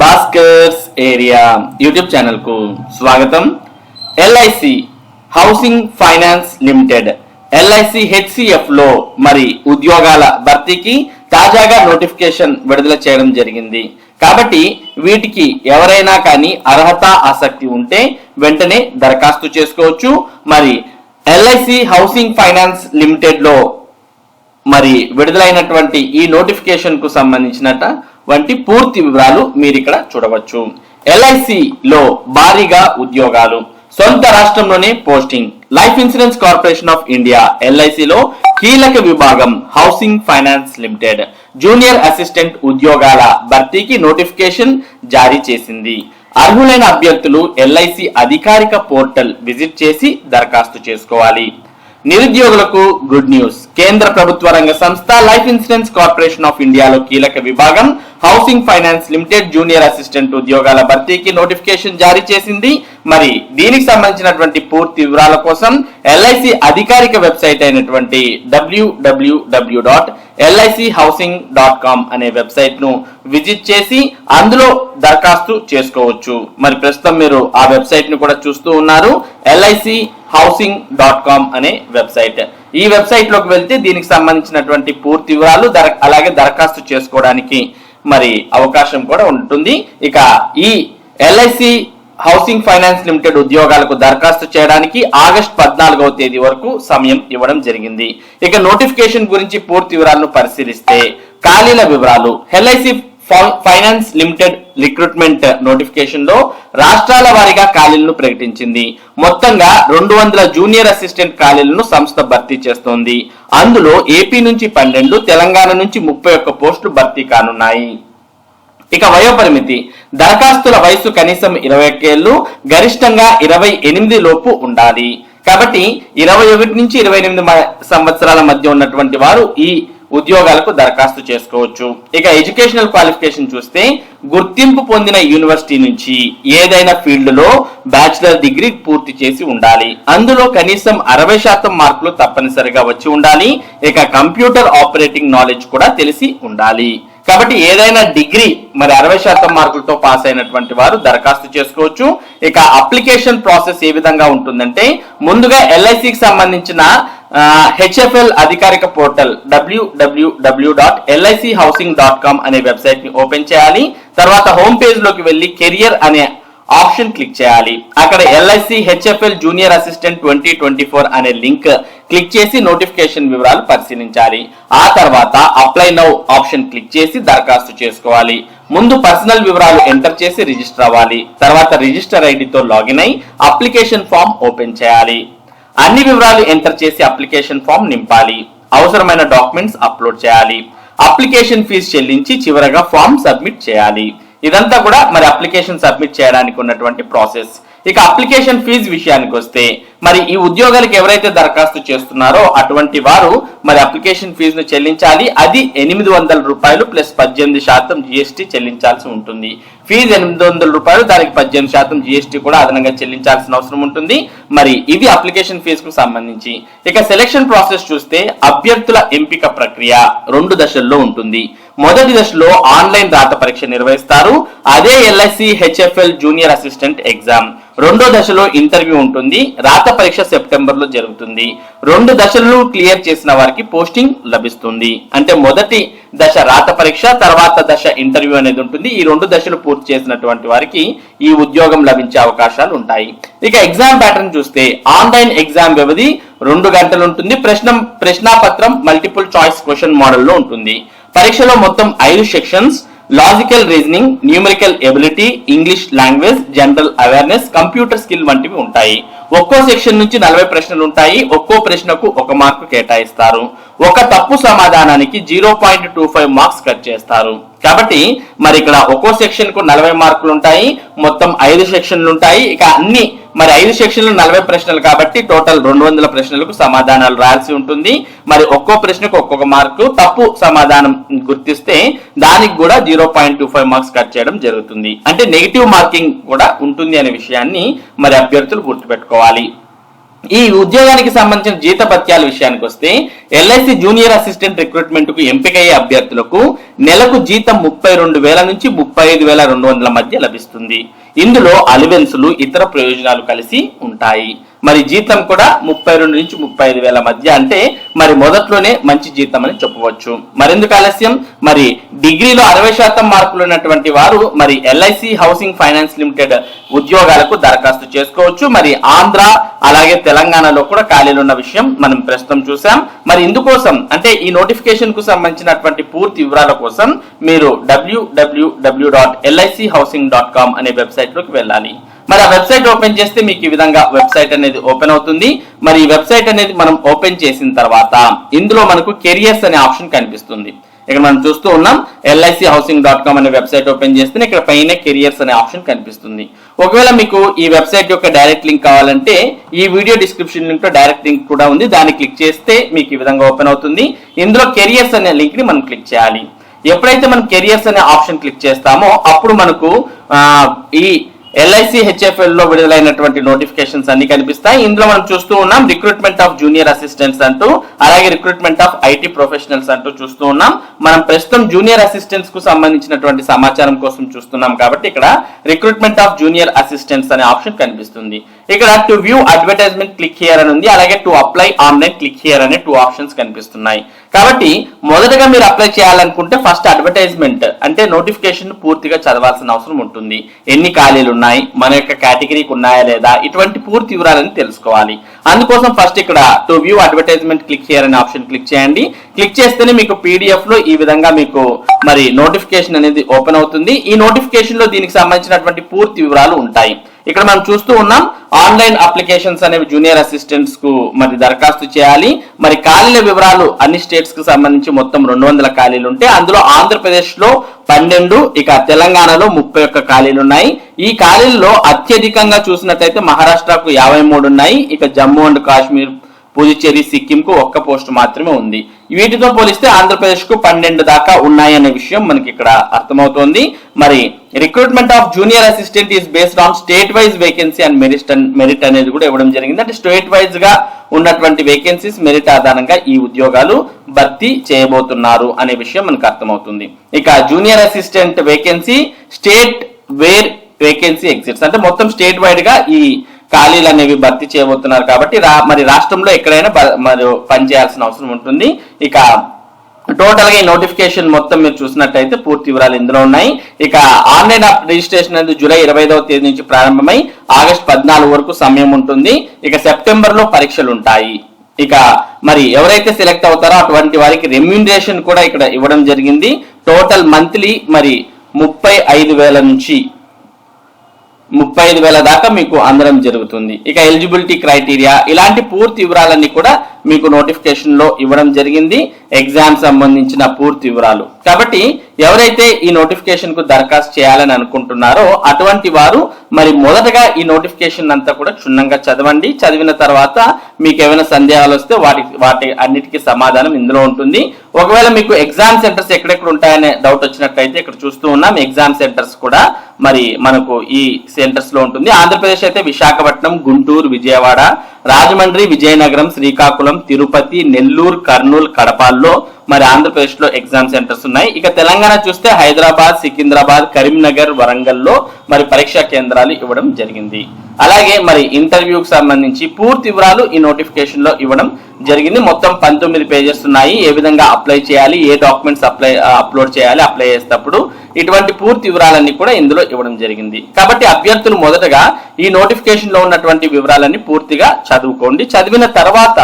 Bhaskar's area YouTube ఛానల్కు స్వాగతం LIC housing finance limited LIC హెచ్సిఎఫ్లో మరి ఉద్యోగాల భర్తీకి తాజాగా నోటిఫికేషన్ విడుదల చేయడం జరిగింది. కాబట్టి వీటికి ఎవరైనా కానీ అర్హత ఆసక్తి ఉంటే వెంటనే దరఖాస్తు చేసుకోవచ్చు. మరి ఎల్ఐసి హౌసింగ్ ఫైనాన్స్ లిమిటెడ్లో మరి విడుదలైనటువంటి ఈ నోటిఫికేషన్కు సంబంధించినట వంటి పూర్తి వివరాలు మీరు ఇక్కడ చూడవచ్చు ఎల్ఐసి లో భారీగా ఉద్యోగాలు. సొంత రాష్ట్రంలోనే posting. Life insurance corporation of India LIC లో కీలక విభాగం housing finance limited junior assistant ఉద్యోగాల భర్తీకి నోటిఫికేషన్ జారీ చేసింది. అర్హులైన అభ్యర్థులు ఎల్ఐసి అధికారిక పోర్టల్ విజిట్ చేసి దరఖాస్తు చేసుకోవాలి. నిరుద్యోగులకు గుడ్ న్యూస్. కేంద్ర ప్రభుత్వ రంగ సంస్థ లైఫ్ ఇన్సూరెన్స్ కార్పొరేషన్ ఆఫ్ ఇండియాలో కీలక విభాగం housing finance limited junior assistant ఉద్యోగాల భర్తీకి నోటిఫికేషన్ జారీ చేసింది. మరి దీనికి సంబంధించినటువంటి పూర్తి వివరాల కోసం ఎల్ఐసి అధికారిక వెబ్సైట్ అయినటువంటి డబ్ల్యూడబ్ల్యూడబ్ల్యూ dot LIC housing dot com అనే వెబ్సైట్ను విజిట్ చేసి అందులో దరఖాస్తు చేసుకోవచ్చు. మరి ప్రస్తుతం మీరు ఆ వెబ్సైట్ను కూడా చూస్తూ ఉన్నారు. ఎల్ఐసి హౌసింగ్ డాట్ కామ్ అనే వెబ్సైట్. ఈ వెబ్సైట్లోకి వెళ్తే దీనికి సంబంధించినటువంటి పూర్తి వివరాలు దర అలాగే దరఖాస్తు చేసుకోవడానికి మరి అవకాశం కూడా ఉంటుంది. ఇక ఈ ఎల్ఐసి హౌసింగ్ ఫైనాన్స్ లిమిటెడ్ ఉద్యోగాలకు దరఖాస్తు చేయడానికి ఆగస్టు పద్నాలుగవ తేదీ వరకు సమయం ఇవ్వడం జరిగింది. ఇక నోటిఫికేషన్ గురించి పూర్తి వివరాలను పరిశీలిస్తే ఖాళీల వివరాలు. ఎల్ఐసి ఫైనాన్స్ లిమిటెడ్ రిక్రూట్మెంట్ నోటిఫికేషన్లో రాష్ట్రాల వారీగా ఖాళీలను ప్రకటించింది. మొత్తంగా రెండు వందల జూనియర్ అసిస్టెంట్ ఖాళీలను సంస్థ భర్తీ చేస్తోంది. అందులో ఏపీ నుంచి పన్నెండు తెలంగాణ నుంచి ముప్పై ఒక్క పోస్టులు భర్తీ కానున్నాయి. ఇక వయోపరిమితి. దరఖాస్తుల వయసు కనీసం ఇరవై ఒక్కేళ్ళు గరిష్టంగా ఇరవై ఎనిమిది లోపు ఉండాలి. కాబట్టి ఇరవై ఒకటి నుంచి ఇరవై ఎనిమిది మ- సంవత్సరాల మధ్య ఉన్నటువంటి వారు ఈ ఉద్యోగాలకు దరఖాస్తు చేసుకోవచ్చు. ఇక ఎడ్యుకేషనల్ క్వాలిఫికేషన్ చూస్తే గుర్తింపు పొందిన యూనివర్సిటీ నుంచి ఏదైనా ఫీల్డ్లో బ్యాచిలర్ డిగ్రీ పూర్తి చేసి ఉండాలి. అందులో కనీసం అరవై శాతం మార్కులు తప్పనిసరిగా వచ్చి ఉండాలి. ఇక కంప్యూటర్ ఆపరేటింగ్ నాలెడ్జ్ కూడా తెలిసి ఉండాలి. కాబట్టి ఏదైనా డిగ్రీ మరి అరవై శాతం మార్కులతో పాస్ అయినటువంటి వారు దరఖాస్తు చేసుకోవచ్చు. ఇక అప్లికేషన్ ప్రాసెస్ ఏ విధంగా ఉంటుందంటే ముందుగా ఎల్ఐసికి సంబంధించిన హెచ్ఎఫ్ఎల్ అధికారిక పోర్టల్ డబ్ల్యూడబ్ల్యూడబ్ల్యూ dot LIC housing dot com అనే వెబ్సైట్ని ఓపెన్ చేయాలి. తర్వాత హోమ్ పేజ్లోకి వెళ్ళి కెరియర్ అనే ఆప్షన్ క్లిక్ చేయాలి. అక్కడ LIC HFL junior assistant twenty twenty four అనే లింక్ క్లిక్ చేసి నోటిఫికేషన్ వివరాలు పరిశీలించాలి. ఆ తర్వాత అప్లై నౌ ఆప్షన్ క్లిక్ చేసి దరఖాస్తు చేసుకోవాలి. ముందు పర్సనల్ వివరాలు ఎంటర్ చేసి రిజిస్టర్ అవ్వాలి. తర్వాత రిజిస్టర్ ఐడితో లాగిన్ అయి అప్లికేషన్ ఫామ్ ఓపెన్ చేయాలి. అన్ని వివరాలు ఎంటర్ చేసి అప్లికేషన్ ఫామ్ నింపాలి. అవసరమైన డాక్యుమెంట్స్ అప్లోడ్ చేయాలి. అప్లికేషన్ ఫీజు చెల్లించి చివరగా ఫామ్ సబ్మిట్ చేయాలి. ఇదంతా కూడా మరి అప్లికేషన్ సబ్మిట్ చేయడానికి ఉన్నటువంటి ప్రాసెస్ ఇక అప్లికేషన్ ఫీజు విషయానికి వస్తే మరి ఈ ఉద్యోగాలకు ఎవరైతే దరఖాస్తు చేస్తున్నారో అటువంటి వారు మరి అప్లికేషన్ ఫీజును చెల్లించాలి. అది ఎనిమిది వందల రూపాయలు ప్లస్ పద్దెనిమిది శాతం జిఎస్టీ చెల్లించాల్సి ఉంటుంది. ఫీజు ఎనిమిది వందల రూపాయలు దానికి పద్దెనిమిది శాతం జిఎస్టీ కూడా అదనంగా చెల్లించాల్సిన అవసరం ఉంటుంది. మరి ఇది అప్లికేషన్ ఫీజుకు సంబంధించి. ఇక సెలక్షన్ ప్రాసెస్ చూస్తే అభ్యర్థుల ఎంపిక ప్రక్రియ రెండు దశల్లో ఉంటుంది. మొదటి దశలో ఆన్లైన్ రాత పరీక్ష నిర్వహిస్తారు. అదే LIC HFL junior assistant exam. రెండో దశలో ఇంటర్వ్యూ ఉంటుంది. రాత పరీక్ష సెప్టెంబర్లో జరుగుతుంది. రెండు దశలను క్లియర్ చేసిన వారికి పోస్టింగ్ లభిస్తుంది. అంటే మొదటి దశ రాత పరీక్ష తర్వాత దశ ఇంటర్వ్యూ అనేది ఉంటుంది. ఈ రెండు దశలు పూర్తి చేసినటువంటి వారికి ఈ ఉద్యోగం లభించే అవకాశాలు ఉంటాయి. ఇక ఎగ్జామ్ ప్యాటర్న్ చూస్తే ఆన్లైన్ ఎగ్జామ్ వ్యవధి రెండు గంటలు ఉంటుంది. ప్రశ్న ప్రశ్నాపత్రం మల్టిపుల్ చాయిస్ క్వశ్చన్ మోడల్లో ఉంటుంది. పరీక్షలో మొత్తం ఐదు sections logical reasoning numerical ability English language general awareness computer skill వంటివి ఉంటాయి. ఒక్కో సెక్షన్ నుంచి నలభై ప్రశ్నలు ఉంటాయి. ఒక్కో ప్రశ్నకు ఒక మార్కు కేటాయిస్తారు. ఒక తప్పు సమాధానానికి zero point two five marks cut చేస్తారు. కాబట్టి మరి ఇక్కడ ఒక్కో సెక్షన్కు నలభై మార్కులు ఉంటాయి. మొత్తం ఐదు సెక్షన్లు ఉంటాయి. ఇక అన్ని మరి ఐదు సెక్షన్లు నలభై ప్రశ్నలు కాబట్టి టోటల్ రెండు వందల ప్రశ్నలకు సమాధానాలు రాయాల్సి ఉంటుంది. మరి ఒక్కో ప్రశ్నకు ఒక్కొక్క మార్కు తప్పు సమాధానం గుర్తిస్తే దానికి కూడా zero point two five marks cut చేయడం జరుగుతుంది. అంటే నెగిటివ్ మార్కింగ్ కూడా ఉంటుంది అనే విషయాన్ని మరి అభ్యర్థులు గుర్తుపెట్టుకోవాలి. ఈ ఉద్యోగానికి సంబంధించిన జీతభత్యాల విషయానికి వస్తే ఎల్ఐసి జూనియర్ అసిస్టెంట్ రిక్రూట్మెంట్కు ఎంపికయ్యే అభ్యర్థులకు నెలకు జీతం ముప్పై రెండు వేల నుంచి ముప్పై ఐదు వేల రెండు వందల మధ్య లభిస్తుంది. ఇందులో అలివెన్సులు ఇతర ప్రయోజనాలు కలిసి ఉంటాయి. మరి జీతం కూడా ముప్పై రెండు నుంచి ముప్పై ఐదు వేల మధ్య అంటే మరి మొదట్లోనే మంచి జీతం అని చెప్పవచ్చు. మరెందుకు ఆలస్యం? మరి డిగ్రీలో అరవై శాతం మార్కులు ఉన్నటువంటి వారు మరి ఎల్ఐసి హౌసింగ్ ఫైనాన్స్ లిమిటెడ్ ఉద్యోగాలకు దరఖాస్తు చేసుకోవచ్చు. మరి ఆంధ్ర అలాగే తెలంగాణలో కూడా ఖాళీలు ఉన్న విషయం మనం ప్రస్తుతం చూసాం మరి ఇందుకోసం అంటే ఈ నోటిఫికేషన్కు సంబంధించినటువంటి పూర్తి వివరాల కోసం మీరు డబ్ల్యూడబ్ల్యూడబ్ల్యూ dot LIC housing dot com అనే వెబ్సైట్లోకి వెళ్ళాలి. మరి ఆ వెబ్సైట్ ఓపెన్ చేస్తే మీకు ఈ విధంగా వెబ్సైట్ అనేది ఓపెన్ అవుతుంది. మరి ఈ వెబ్సైట్ అనేది మనం ఓపెన్ చేసిన తర్వాత ఇందులో మనకు కెరియర్స్ అనే ఆప్షన్ కనిపిస్తుంది. ఇక్కడ మనం చూస్తూ ఉన్నాం ఎల్ఐసి హౌసింగ్ డాట్ కామ్ అనే వెబ్సైట్ ఓపెన్ చేస్తే ఇక్కడ పైన కెరియర్స్ అనే ఆప్షన్ కనిపిస్తుంది. ఒకవేళ మీకు ఈ వెబ్సైట్ యొక్క డైరెక్ట్ లింక్ కావాలంటే ఈ వీడియో డిస్క్రిప్షన్ లింక్లో డైరెక్ట్ లింక్ కూడా ఉంది. దాన్ని క్లిక్ చేస్తే మీకు ఈ విధంగా ఓపెన్ అవుతుంది. ఇందులో కెరియర్స్ అనే లింక్ని మనం క్లిక్ చేయాలి. ఎప్పుడైతే మనం కెరియర్స్ అనే ఆప్షన్ క్లిక్ చేస్తామో అప్పుడు మనకు ఈ ఎల్ఐసి హెచ్ఎఫ్ఎల్లో విడుదలైనటువంటి నోటిఫికేషన్స్ అన్ని కనిపిస్తాయి. ఇందులో మనం చూస్తూ ఉన్నాం రిక్రూట్మెంట్ ఆఫ్ జూనియర్ అసిస్టెంట్స్ అంటూ అలాగే రిక్రూట్మెంట్ ఆఫ్ ఐటీ ప్రొఫెషనల్స్ అంటూ చూస్తూ ఉన్నాం. మనం ప్రస్తుతం జూనియర్ అసిస్టెంట్స్కు సంబంధించినటువంటి సమాచారం కోసం చూస్తున్నాం కాబట్టి ఇక్కడ రిక్రూట్మెంట్ ఆఫ్ జూనియర్ అసిస్టెంట్స్ అనే ఆప్షన్ కనిపిస్తుంది. ఇక్కడ to view advertisement click here అని ఉంది అలాగే to apply online click here అనే టూ ఆప్షన్స్ కనిపిస్తున్నాయి. కాబట్టి మొదటగా మీరు అప్లై చేయాలనుకుంటే ఫస్ట్ అడ్వర్టైజ్మెంట్ అంటే నోటిఫికేషన్ పూర్తిగా చదవాల్సిన అవసరం ఉంటుంది. ఎన్ని ఖాళీలు ఉన్నాయి మన యొక్క కేటగిరీకి ఉన్నాయా లేదా ఇటువంటి పూర్తి వివరాలని తెలుసుకోవాలి. అందుకోసం ఫస్ట్ ఇక్కడ టు వ్యూ అడ్వర్టైజ్మెంట్ క్లిక్ చేయాలనే ఆప్షన్ క్లిక్ చేయండి. క్లిక్ చేస్తేనే మీకు పీడిఎఫ్లో ఈ విధంగా మీకు మరి నోటిఫికేషన్ అనేది ఓపెన్ అవుతుంది. ఈ నోటిఫికేషన్లో దీనికి సంబంధించినటువంటి పూర్తి వివరాలు ఉంటాయి. ఇక్కడ మనం చూస్తూ ఉన్నాం ఆన్లైన్ అప్లికేషన్స్ అనేవి జూనియర్ అసిస్టెంట్స్కు మరి దరఖాస్తు చేయాలి. మరి ఖాళీల వివరాలు అన్ని స్టేట్స్కు సంబంధించి మొత్తం రెండు వందల ఖాళీలు ఉంటే అందులో ఆంధ్రప్రదేశ్లో పన్నెండు ఇక తెలంగాణలో ముప్పై ఒక్క ఖాళీలు ఉన్నాయి. ఈ ఖాళీల్లో అత్యధికంగా చూసినట్లయితే మహారాష్ట్రకు యాభై మూడు ఉన్నాయి ఇక జమ్మూ అండ్ కాశ్మీర్ పుదుచ్చేరి సిక్కిం కు ఒక్క పోస్ట్ మాత్రమే ఉంది. వీటితో పోలిస్తే ఆంధ్రప్రదేశ్కు పన్నెండు దాకా ఉన్నాయనే విషయం మనకి ఇక్కడ అర్థమవుతోంది. మరి recruitment of junior assistant is based on state wise vacancy and merit merit అనేది కూడా ఇవ్వడం జరిగింది. అంటే స్టేట్ వైజ్గా ఉన్నటువంటి వేకెన్సీస్ మెరిట్ ఆధారంగా ఈ ఉద్యోగాలు భర్తీ చేయబోతున్నారు అనే విషయం మనకు అర్థమవుతుంది. ఇక junior assistant vacancy state where vacancy exists అంటే మొత్తం స్టేట్ వైడ్గా ఈ ఖాళీలు అనేవి భర్తీ చేయబోతున్నారు కాబట్టి రా మరి రాష్ట్రంలో ఎక్కడైనా మరి పనిచేయాల్సిన అవసరం ఉంటుంది. ఇక టోటల్గా ఈ నోటిఫికేషన్ మొత్తం మీరు చూసినట్టయితే పూర్తి వివరాలు ఇందులో ఉన్నాయి. ఇక ఆన్లైన్ రిజిస్ట్రేషన్ అనేది జూలై ఇరవై ఐదవ తేదీ నుంచి ప్రారంభమై ఆగస్ట్ పద్నాలుగు వరకు సమయం ఉంటుంది. ఇక సెప్టెంబర్లో పరీక్షలు ఉంటాయి. ఇక మరి ఎవరైతే సెలెక్ట్ అవుతారో అటువంటి వారికి రెమ్యూనరేషన్ కూడా ఇక్కడ ఇవ్వడం జరిగింది. టోటల్ మంత్లీ మరి ముప్పై ఐదు వేల నుంచి ముప్పై ఐదు వేల దాకా మీకు అందడం జరుగుతుంది. ఇక ఎలిజిబిలిటీ క్రైటీరియా ఇలాంటి పూర్తి వివరాలన్నీ కూడా మీకు నోటిఫికేషన్లో ఇవ్వడం జరిగింది. ఎగ్జామ్ సంబంధించిన పూర్తి వివరాలు. కాబట్టి ఎవరైతే ఈ నోటిఫికేషన్కు దరఖాస్తు చేయాలని అనుకుంటున్నారో అటువంటి వారు మరి మొదటగా ఈ నోటిఫికేషన్ అంతా కూడా క్షుణ్ణంగా చదవండి. చదివిన తర్వాత మీకు ఏమైనా సందేహాలు వస్తే వాటి వాటి అన్నిటికీ సమాధానం ఇందులో ఉంటుంది. ఒకవేళ మీకు ఎగ్జామ్ సెంటర్స్ ఎక్కడెక్కడ ఉంటాయనే డౌట్ వచ్చినట్లయితే ఇక్కడ చూస్తూ ఉన్నాం. ఎగ్జామ్ సెంటర్స్ కూడా మరి మనకు ఈ సెంటర్స్లో ఉంటుంది. ఆంధ్రప్రదేశ్ అయితే విశాఖపట్నం గుంటూరు విజయవాడ రాజమండ్రి విజయనగరం శ్రీకాకుళం తిరుపతి నెల్లూరు కర్నూలు కడపాల్లో మరి ఆంధ్రప్రదేశ్లో ఎగ్జామ్ సెంటర్స్ ఉన్నాయి. ఇక తెలంగాణ చూస్తే హైదరాబాద్ సికింద్రాబాద్ కరీంనగర్ వరంగల్లో మరి పరీక్షా కేంద్రాలు ఇవ్వడం జరిగింది. అలాగే మరి ఇంటర్వ్యూకి సంబంధించి పూర్తి వివరాలు ఈ నోటిఫికేషన్లో ఇవ్వడం జరిగింది. మొత్తం పంతొమ్మిది పేజెస్ ఉన్నాయి. ఏ విధంగా అప్లై చేయాలి ఏ డాక్యుమెంట్స్ అప్లై అప్లోడ్ చేయాలి అప్లై చేసేటప్పుడు ఇటువంటి పూర్తి వివరాలన్నీ కూడా ఇందులో ఇవ్వడం జరిగింది. కాబట్టి అభ్యర్థులు మొదటగా ఈ నోటిఫికేషన్లో ఉన్నటువంటి వివరాలన్నీ పూర్తిగా చదువుకోండి. చదివిన తర్వాత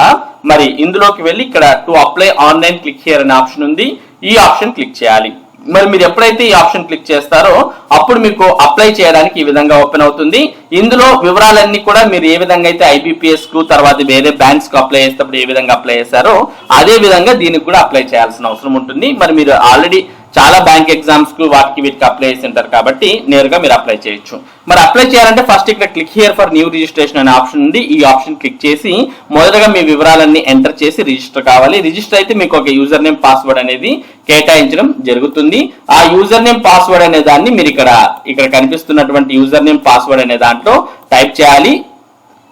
మరి ఇందులోకి వెళ్ళి ఇక్కడ to apply online click here అనే ఆప్షన్ ఉంది. ఈ ఆప్షన్ క్లిక్ చేయాలి. మరి మీరు ఎప్పుడైతే ఈ ఆప్షన్ క్లిక్ చేస్తారో అప్పుడు మీకు అప్లై చేయడానికి ఈ విధంగా ఓపెన్ అవుతుంది. ఇందులో వివరాలన్నీ కూడా మీరు ఏ విధంగా అయితే ఐబీపీఎస్కు తర్వాత వేరే బ్యాంక్స్కు అప్లై చేసేటప్పుడు ఏ విధంగా అప్లై చేస్తారో అదే విధంగా దీనికి కూడా అప్లై చేయాల్సిన అవసరం ఉంటుంది. మరి మీరు ఆల్రెడీ చాలా బ్యాంక్ ఎగ్జామ్స్కు వాటికి వీటికి అప్లై చేసి ఉంటారు కాబట్టి నేరుగా మీరు అప్లై చేయొచ్చు. మరి అప్లై చేయాలంటే ఫస్ట్ ఇక్కడ click here for new registration అనే ఆప్షన్ ఉంది. ఈ ఆప్షన్ క్లిక్ చేసి మొదటగా మీ వివరాలన్నీ ఎంటర్ చేసి రిజిస్టర్ కావాలి. రిజిస్టర్ అయితే మీకు ఒక యూజర్ నేమ్ పాస్వర్డ్ అనేది కేటాయించడం జరుగుతుంది. ఆ యూజర్ నేమ్ పాస్వర్డ్ అనే దాన్ని మీరు ఇక్కడ ఇక్కడ కనిపిస్తున్నటువంటి యూజర్ నేమ్ పాస్వర్డ్ అనే దాంట్లో టైప్ చేయాలి.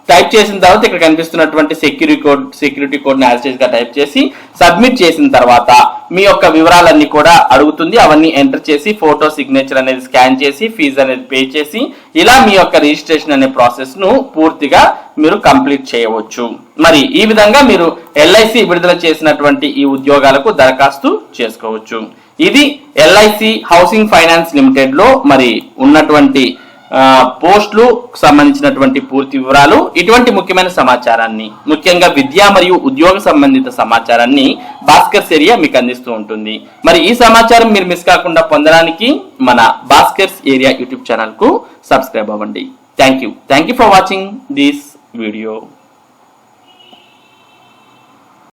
టైప్ చేసిన తర్వాత ఇక్కడ కనిపిస్తున్నటువంటి సెక్యూరిటీ కోడ్ సెక్యూరిటీ కోడ్ యాజ్గా టైప్ చేసి సబ్మిట్ చేసిన తర్వాత మీ యొక్క వివరాలన్నీ కూడా అడుగుతుంది. అవన్నీ ఎంటర్ చేసి ఫోటో సిగ్నేచర్ అనేది స్కాన్ చేసి ఫీజు అనేది పే చేసి ఇలా మీ యొక్క రిజిస్ట్రేషన్ అనే ప్రాసెస్ను పూర్తిగా మీరు కంప్లీట్ చేయవచ్చు. మరి ఈ విధంగా మీరు ఎల్ఐసి విడుదల చేసినటువంటి ఈ ఉద్యోగాలకు దరఖాస్తు చేసుకోవచ్చు. ఇది ఎల్ఐసి హౌసింగ్ ఫైనాన్స్ లిమిటెడ్లో మరి ఉన్నటువంటి పోస్టులు సంబంధించినటువంటి పూర్తి వివరాలు ఇటువంటి ముఖ్యమైన సమాచారాన్ని ముఖ్యంగా విద్య మరియు ఉద్యోగ సంబంధిత సమాచారాన్ని భాస్కర్స్ ఏరియా మీకు అందిస్తూ ఉంటుంది. మరి ఈ సమాచారం మీరు మిస్ కాకుండా పొందడానికి మన భాస్కర్స్ ఏరియా యూట్యూబ్ ఛానల్కు సబ్స్క్రైబ్ అవ్వండి. Thank you thank you for watching this video